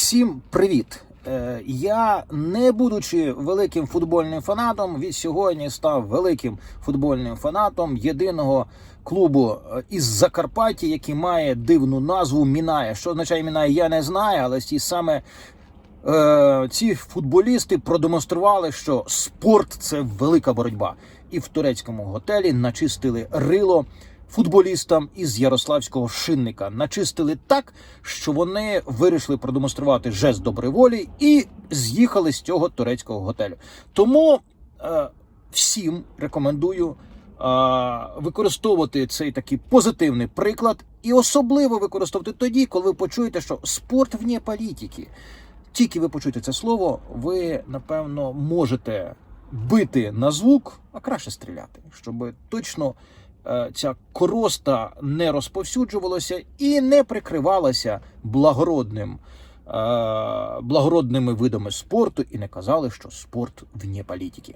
Всім привіт! Е, Я, не будучи великим футбольним фанатом, від сьогодні став великим футбольним фанатом єдиного клубу е, із Закарпаття, який має дивну назву Мінає. Що означає Мінає, я не знаю, але ті саме е, ці футболісти продемонстрували, що спорт це велика боротьба. І в турецькому готелі начистили рило футболістам із Ярославського шинника. Начистили так, що вони вирішили продемонструвати жест доброї волі і з'їхали з цього турецького готелю. Тому е, всім рекомендую. е, Використовувати цей такий позитивний приклад, і особливо використовувати тоді, коли ви почуєте, що спорт вне політики. Тільки ви почуєте це слово, ви напевно можете бити на звук, а краще стріляти, щоб точно ця короста не розповсюджувалася і не прикривалася благородним, е, благородними видами спорту, і не казали, що спорт вне політики.